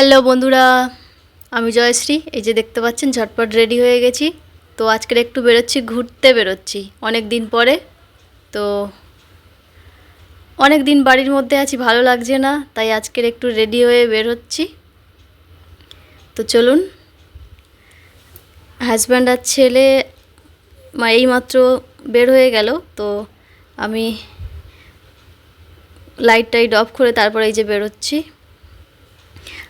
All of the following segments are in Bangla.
হ্যালো বন্ধুরা, আমি জয়শ্রী, এই যে দেখতে পাচ্ছেন, ঝটপট রেডি হয়ে গেছি। তো আজকের একটু বেরোচ্ছি, ঘুরতে বেরোচ্ছি, অনেক দিন পরে। তো অনেক দিন বাড়ির মধ্যে আছি, ভালো লাগছে না, তাই আজকের একটু রেডি হয়ে বের হচ্ছি তো চলুন হাজব্যান্ড আর ছেলে মা এইমাত্র বের হয়ে গেল, তো আমি লাইট টাইট অফ করে তারপরে এই যে বেরোচ্ছি।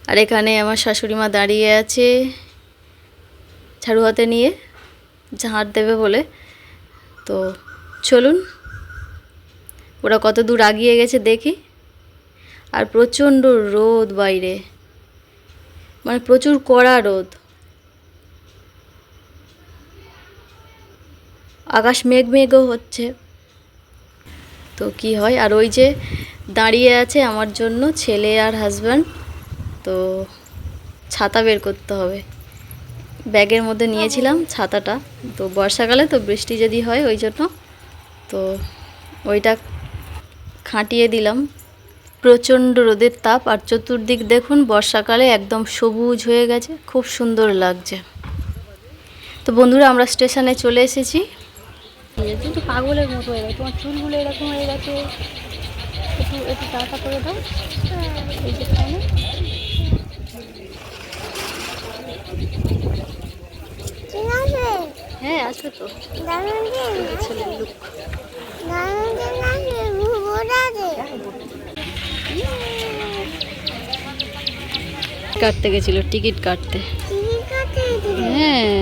আর এখানে আমার শাশুড়ি মা দাঁড়িয়ে আছে ঝাড়ু হাতে নিয়ে, ঝাঁট দেবে বলে। তো চলুন, ওরা কত দূর আগিয়ে গেছে দেখি। আর প্রচণ্ড রোদ বাইরে মানে প্রচুর কড়া রোদ। আকাশ মেঘ মেঘও হচ্ছে। তো কি হয়? আর ওই যে দাঁড়িয়ে আছে আমার জন্য ছেলে আর হাজব্যান্ড তো ছাতা বের করতে হবে। ব্যাগের মধ্যে নিয়েছিলাম ছাতাটা। তো বর্ষাকালে তো বৃষ্টি যদি হয় ওই জন্য। তো ওইটা খাটিয়ে দিলাম। প্রচণ্ড রোদের তাপ আর চতুর্দিক দেখুন বর্ষাকালে একদম সবুজ হয়ে গেছে, খুব সুন্দর লাগছে। তো বন্ধুরা, আমরা স্টেশনে চলে এসেছি। কিন্তু পাগলের মতো হয়ে গেছে, তোমার চুলগুলো এরকম হয়ে গেছে। একটু একটু করে দাও। হ্যাঁ তো? ছেলের। কাটতে গেছিল টিকিট কাটতে। হ্যাঁ।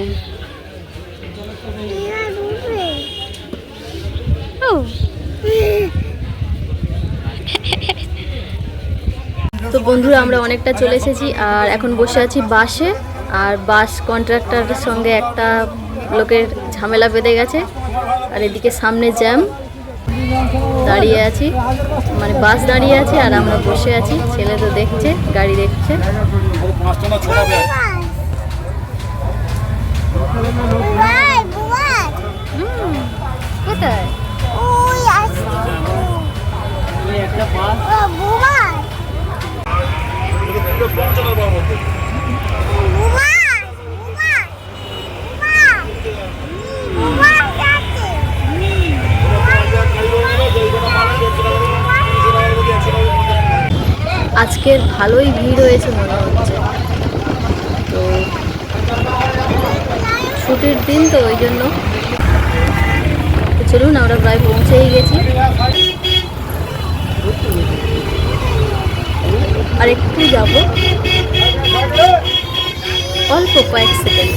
তো বন্ধুরা আমরা অনেকটা চলে এসেছি আর এখন বসে আছি বাসে। আর বাস কন্ট্রাক্টরের সঙ্গে একটা লোকের ঝামেলা বেঁধে গেছে। আর এদিকে সামনে জ্যাম। দাঁড়িয়ে আছি। মানে বাস দাঁড়িয়ে আছে আর আমরা বসে আছি। ছেলে তো দেখছে, গাড়ি দেখছে। কোথায়? আজকের ভালোই ভিড় হয়েছে মনে হচ্ছে। তো ছুটির দিন তো ওই জন্য। চলুন, আমরা প্রায় পৌঁছেই গেছি। আর একটু যাব। অল্প কয়েক সেকেন্ড।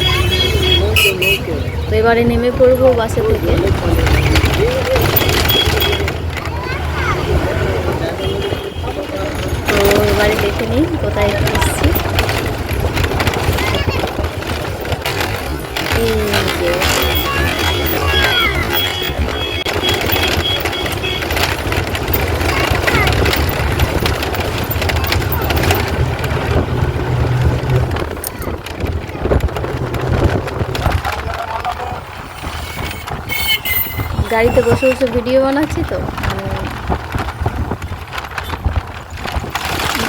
এবারে নেমে পড়ব বাসে থেকে। তো এবারে দেখে নিই কোথায় গাড়িতে বসে বসে ভিডিও বানাচ্ছি তো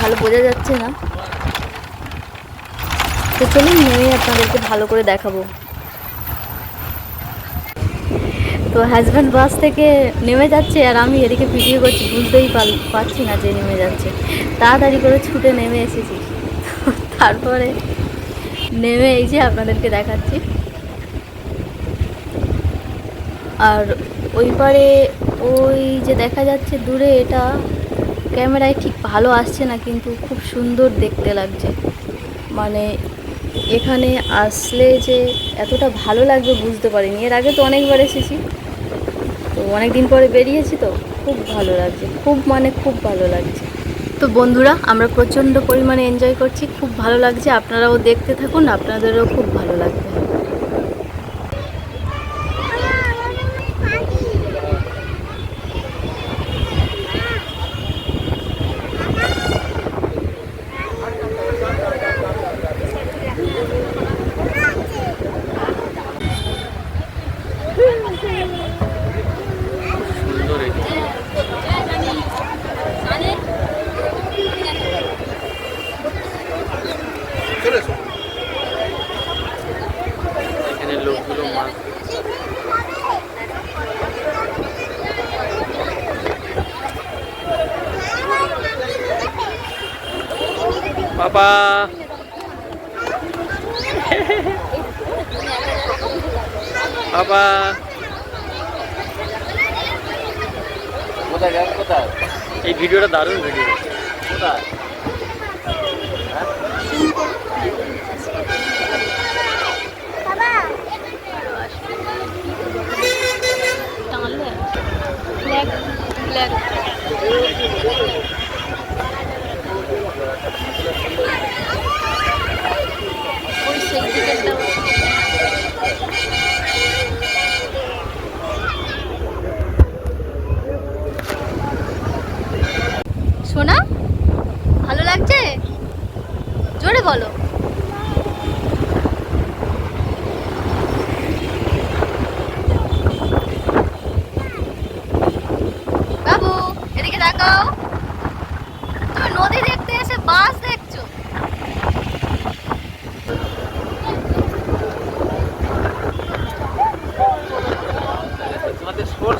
ভালো বোঝা যাচ্ছে না। তো চলুন, নেমে আপনাদেরকে ভালো করে দেখাবো। তো হাজব্যান্ড বাস থেকে নেমে যাচ্ছে আর আমি এদিকে ভিডিও করছি, বুঝতেই পার- পারছি না যে নেমে যাচ্ছে। তাড়াতাড়ি করে ছুটে নেমে এসেছি। তারপরে নেমে এই যে আপনাদেরকে দেখাচ্ছি। আর ওই পারে ওই যে দেখা যাচ্ছে দূরে এটা ক্যামেরায় ঠিক ভালো আসছে না, কিন্তু খুব সুন্দর দেখতে লাগছে। মানে এখানে আসলে যে এতটা ভালো লাগবে বুঝতে পারিনি। এর আগে তো অনেকবার এসেছি। তো অনেক দিন পরে বেরিয়েছি তো, খুব ভালো লাগছে। খুব মানে খুব ভালো লাগছে। তো বন্ধুরা, আমরা প্রচণ্ড পরিমাণে এনজয় করছি। খুব ভালো লাগছে। আপনারাও দেখতে থাকুন, আপনাদেরও খুব ভালো লাগবে। বাবা বাবা কোথায় কোথায়? এই ভিডিওটা দারুণ ভিডিও কোথায়? টিকেটটা সোনা ভালো লাগছে? জোরে বলো বাবু এদিকে তাকাও তুমি নদী দেখতে এসে বাস দেখছ তোমাদের সর্ষে মাছের দানা ভিডিও ছাড়বে লাইক পোনা পাওয়া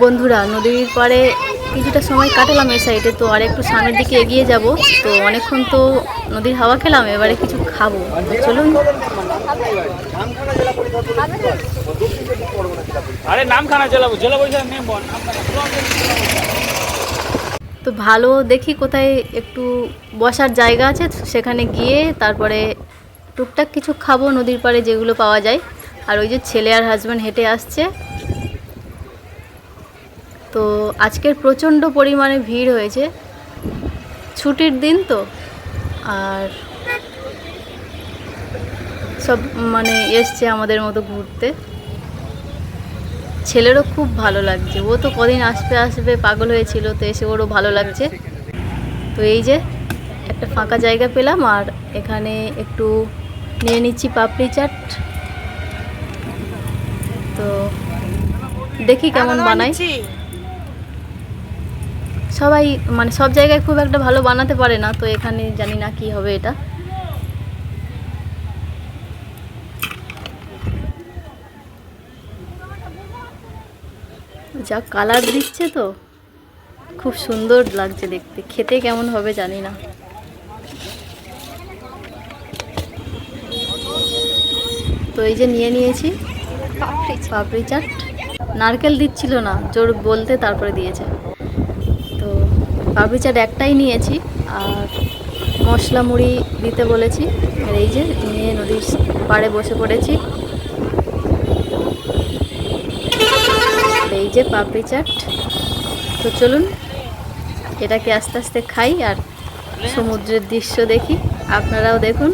বন্ধুরা নদীর পাড়ে কিছুটা সময় কাটালাম এই সাইডে তো আর একটু সামনের দিকে এগিয়ে যাব। তো অনেকক্ষণ তো নদীর হাওয়া খেলাম এবারে কিছু খাব। চলুন। আরে নামখানা জেলা জেলা পরিষদ নেম তো ভালো দেখি কোথায় একটু বসার জায়গা আছে সেখানে গিয়ে তারপরে টুকটাক কিছু খাব নদীর পাড়ে যেগুলো পাওয়া যায়। আর ওই যে ছেলে আর হাজব্যান্ড হেঁটে আসছে। তো আজকের প্রচণ্ড পরিমাণে ভিড় হয়েছে। ছুটির দিন তো। আর সব মানে এসছে আমাদের মতো ঘুরতে। ছেলেরও খুব ভালো লাগছে। ও তো কদিন আসবে আসবে পাগল হয়েছিল, তো এসে ওরও ভালো লাগছে। তো এই যে একটা ফাঁকা জায়গা পেলাম, আর এখানে একটু নিয়ে নিচ্ছি পাপড়ি চাট। তো দেখি কেমন বানাই। সবাই মানে সব জায়গায় খুব একটা ভালো বানাতে পারে না তো এখানে জানি না কি হবে এটা। যা কালার দিচ্ছে তো খুব সুন্দর লাগছে দেখতে। খেতে কেমন হবে জানি না। তো এই যে নিয়ে নিয়েছি। পাপড়ি চাট। নারকেল দিচ্ছিল না জোর বলতে তারপরে দিয়েছে। তো পাপড়ি চাট একটাই নিয়েছি আর মশলা মুড়ি দিতে বলেছি। আর এই যে নিয়ে নদীর পাড়ে বসে পড়েছি। এই যে পাপড়ি চাট। তো চলুন এটাকে আস্তে আস্তে খাই আর সমুদ্রের দৃশ্য দেখি। আপনারাও দেখুন।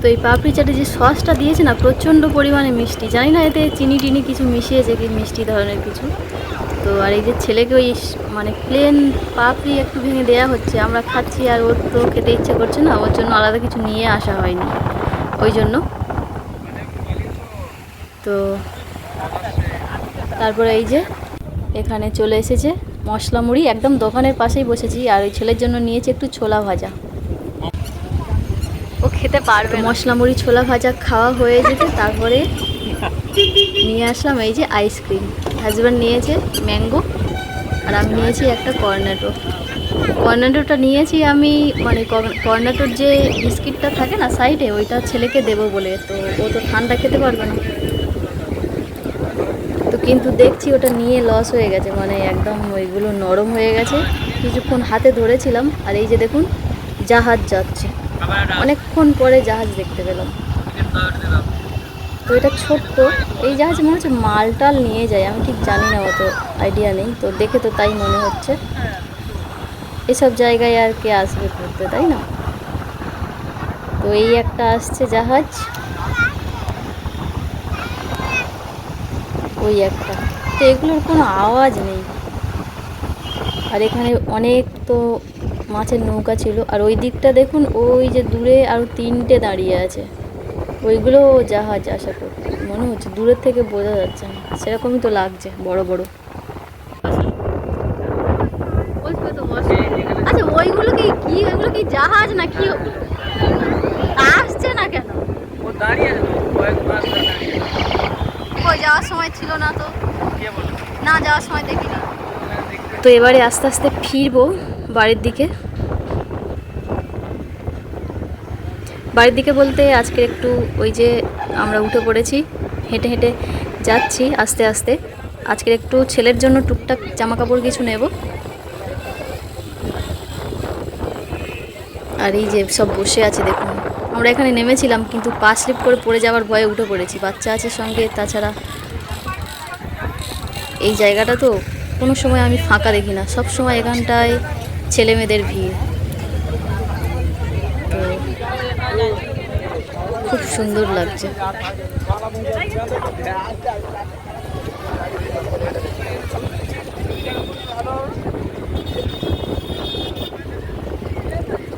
তো এই পাপড়ি চাটে যে সসটা দিয়েছে না, প্রচণ্ড পরিমাণে মিষ্টি। জানি না এতে চিনি টিনি কিছু মিশিয়েছে কি মিষ্টি ধরনের কিছু। তো আর এই যে ছেলেকে ওই মানে প্লেন পাপড়ি একটু ভেঙে দেওয়া হচ্ছে, আমরা খাচ্ছি আর ওর তো খেতে ইচ্ছে করছে না, ওর জন্য আলাদা কিছু নিয়ে আসা হয়নি। ওই জন্য। তো তারপরে এই যে এখানে চলে এসেছে মশলা মুড়ি একদম দোকানের পাশেই বসেছি, আর ওই ছেলের জন্য নিয়েছি একটু ছোলা ভাজা। ও খেতে পারবে মশলা মুড়ি ছোলা ভাজা খাওয়া হয়ে যেতে তারপরে নিয়ে আসলাম এই যে আইসক্রিম হাজব্যান্ড নিয়েছে ম্যাঙ্গো আর আমি নিয়েছি একটা কর্নেটো কর্নেটোটা নিয়েছি আমি মানে কর্নেটোর যে বিস্কিটটা থাকে না সাইডে ওইটা ছেলেকে দেবো বলে তো ও তো ঠান্ডা খেতে পারবে না। তো কিন্তু দেখছি ওটা নিয়ে লস হয়ে গেছে মানে একদম ওইগুলো নরম হয়ে গেছে। কিছুক্ষণ হাতে ধরেছিলাম আর এই যে দেখুন জাহাজ যাচ্ছে। অনেকক্ষণ পরে জাহাজ দেখতে পেলাম। তো এটা ছোট্ট। এই জাহাজ মনে হচ্ছে মাল টাল নিয়ে যায়, আমি ঠিক জানি না অত আইডিয়া নেই। তো দেখে তো তাই মনে হচ্ছে। এসব জায়গায় আর কে আসবে ঘুরতে, তাই না? তো এই একটা আসছে জাহাজ। ওই একটা। তো এগুলোর কোনো আওয়াজ নেই। আর এখানে অনেক তো মাছের নৌকা ছিল। আর ওই দিকটা দেখুন ওই যে দূরে আরও তিনটে দাঁড়িয়ে আছে। ওইগুলো জাহাজ আশা করি মনে হচ্ছে দূরের থেকে বোঝা যাচ্ছে না। সেরকমই তো লাগছে বড় বড়। আচ্ছা ওইগুলো কি জাহাজ না কি আসছে না কেন? যাওয়ার সময় ছিল না তো। না যাওয়ার সময় দেখি না। তো এবারে আস্তে আস্তে ফিরবো। বাড়ির দিকে। বাড়ির দিকে বলতে আজকে একটু ওই যে আমরা উঠে পড়েছি, হেঁটে হেঁটে যাচ্ছি আস্তে আস্তে। আজকের একটু ছেলের জন্য টুকটাক জামা কাপড় কিছু নেব। আর এই যে সব বসে আছে দেখুন। আমরা এখানে নেমেছিলাম কিন্তু পা স্লিপ করে পড়ে যাওয়ার ভয়ে উঠে পড়েছি। বাচ্চা আছে সঙ্গে, তাছাড়া এই জায়গাটা তো কোনো সময় আমি ফাঁকা দেখি না। সব সময় এখানটায় ছেলে মেয়েদের ভিড়। তো খুব সুন্দর লাগছে।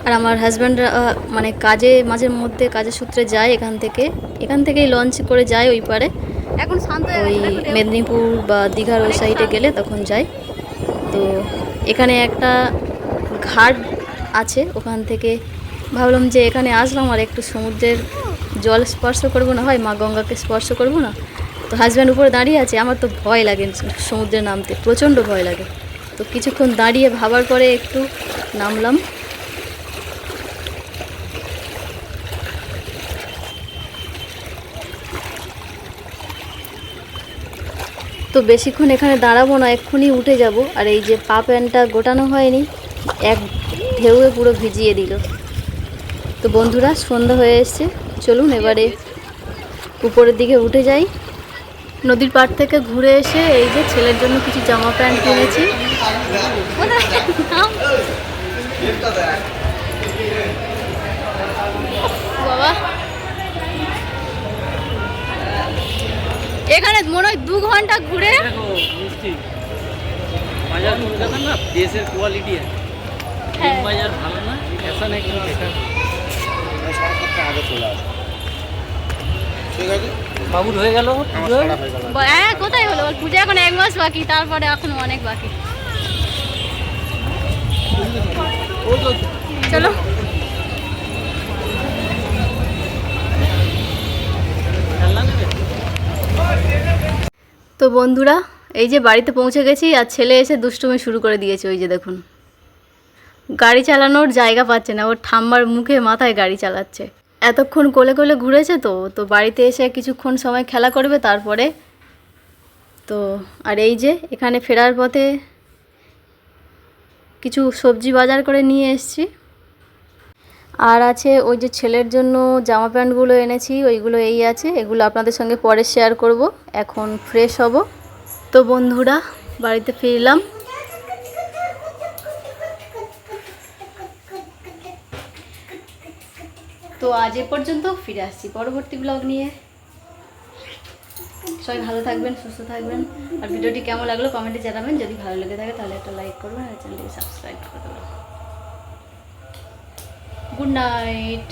আর আমার হাজব্যান্ড মানে কাজে মাঝে মধ্যে কাজের সূত্রে যায় এখান থেকে। এখান থেকেই লঞ্চ করে যায় ওই পারে। এখন ওই মেদিনীপুর বা দীঘার ওই সাইডে গেলে তখন যাই তো এখানে একটা ঘাট আছে, ওখান থেকে ভাবলাম যে এখানে আসলাম আর একটু সমুদ্রের জল স্পর্শ করব না, হয় মা গঙ্গাকে স্পর্শ করব না। তো হাজব্যান্ড উপরে দাঁড়িয়ে আছে, আমার তো ভয় লাগে সমুদ্রে নামতে, প্রচণ্ড ভয় লাগে। তো কিছুক্ষণ দাঁড়িয়ে ভাবার পরে একটু নামলাম। তো বেশিক্ষণ এখানে দাঁড়াবো না, এক্ষুনি উঠে যাব। আর এই যে পা প্যান্টটা গোটানো হয়নি এক ঢেউয়ে পুরো ভিজিয়ে দিল। তো বন্ধুরা সন্ধ্যা হয়ে এসছে। চলুন এবারে উপরের দিকে উঠে যাই। নদীর পাড় থেকে ঘুরে এসে এই যে ছেলের জন্য কিছু জামা প্যান্ট কিনেছি। বাবা। এখানে মনে হয় দু ঘণ্টা ঘুরে দেশের কোয়ালিটি আছে। হ্যাঁ। বাজার ভালো না ऐसा नहीं कि बेकार আগে চলে আসবে ঠিক আছে বাবুর হয়ে গেল আমার পুজো? সারা হয়ে গেল ব- হ্যাঁ কোথায় হলো বল পুজো এখন এক মাস বাকি তারপরে এখন অনেক বাকি চলো খেলনা নেবে তো বন্ধুরা এই যে বাড়িতে পৌঁছে গেছি আর ছেলে এসে দুষ্টুমি শুরু করে দিয়েছে ওই যে দেখুন গাড়ি চালানোর জায়গা পাচ্ছে না। ওর ঠাম্মার মুখে মাথায় গাড়ি চালাচ্ছে। এতক্ষণ কোলে কোলে ঘুরেছে তো তো বাড়িতে এসে কিছুক্ষণ সময় খেলা করবে, তারপরে তো, আর এই যে এখানে ফেরার পথে কিছু সবজি বাজার করে নিয়ে এসেছি। আর আছে ওই যে ছেলের জন্য জামা প্যান্টগুলো এনেছি, ওইগুলো এই আছে, এগুলো আপনাদের সঙ্গে পরে শেয়ার করব। এখন ফ্রেশ হব। তো বন্ধুরা, বাড়িতে ফিরলাম। তো আজ এ পর্যন্ত ফিরে আসছি পরবর্তী ব্লগ নিয়ে। সবাই ভালো থাকবেন, সুস্থ থাকবেন। আর ভিডিওটি কেমন লাগল কমেন্টে জানাবেন। যদি ভালো লেগে থাকে তাহলে একটা লাইক করবেন আর চ্যানেলটি সাবস্ক্রাইব করে দেবেন। Good night